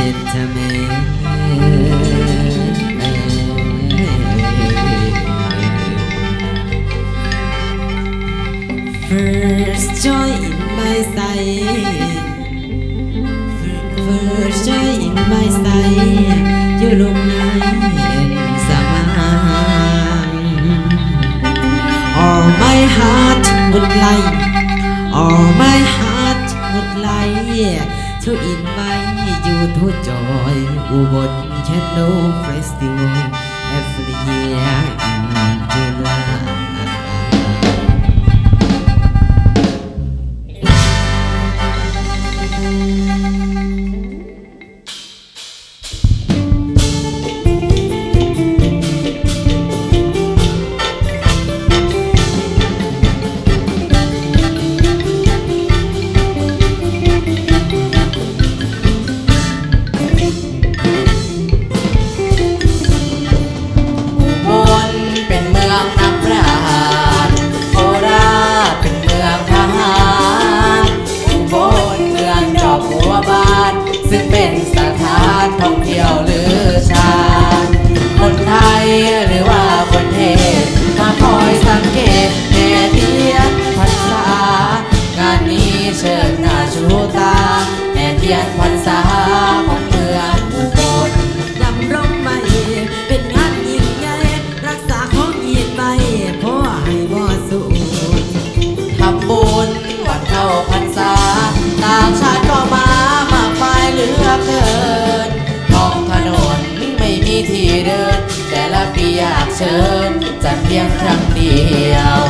จิตทเมเ First joy in my sight First joy in my sight อยู่ลมไหล my heart would lie, oh my heart would lie to invite. you to join Ubon Channel Festival every year in July. หัวบาน ซึ่งเป็นสถานท่องเที่ยวหรือชาญคนไทยหรือว่าคนเทศมาคอยสังเกตแม่เทียนพรรษางานนี้เชิญหนาชูตาแม่เทียนพรรษาเมืองอุบลดำรงไว้เป็นงานยิ่งใหญ่รักษาของเกียรไว้พราให้บ่สูญทำบุญ ชิญจะเพียงครั้งเดียว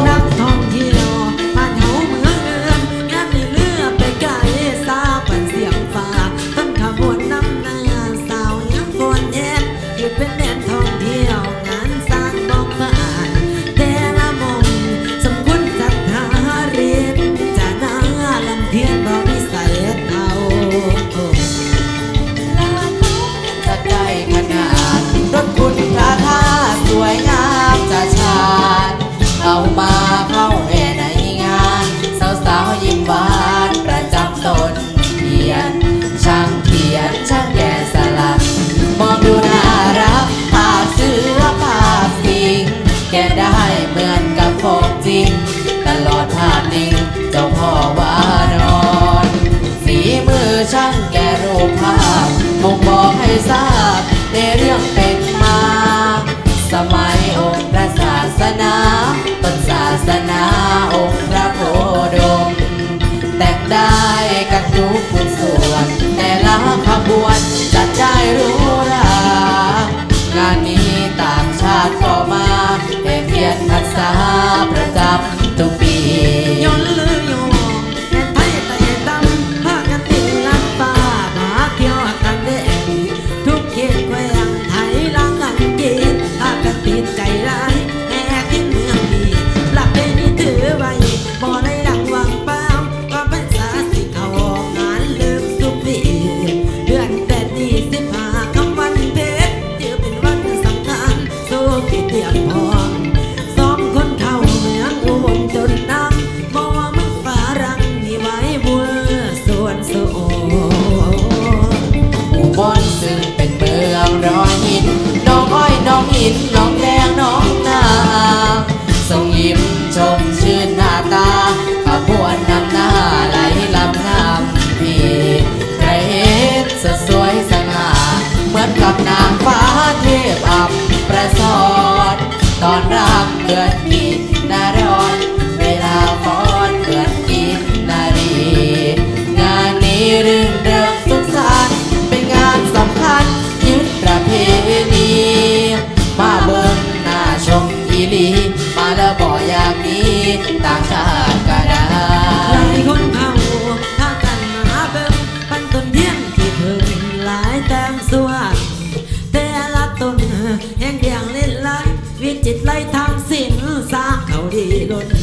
ช่างแก่รูปภาพมงบอกให้ทราบในเรื่องเป็นมา สมัยองค์พระศาสนาต้นศาสนาองค์พระโพดม แต่ได้กันทุกส่วน แต่ละขบวนจัดได้รู้รางานนี้ต่างชาติก็มาเอเทียนภาษา I'm good. Little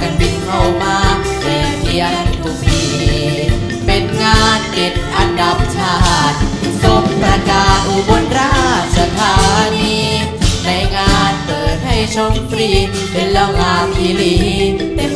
กันบินเข้ามาเอเทียนทุกปีเป็นงานเด็ดอันดับชาติสมประกาศอุบลราชธานี ในงานเปิดให้ชมฟรีเป็นแล้วงามอีหลีเต็ม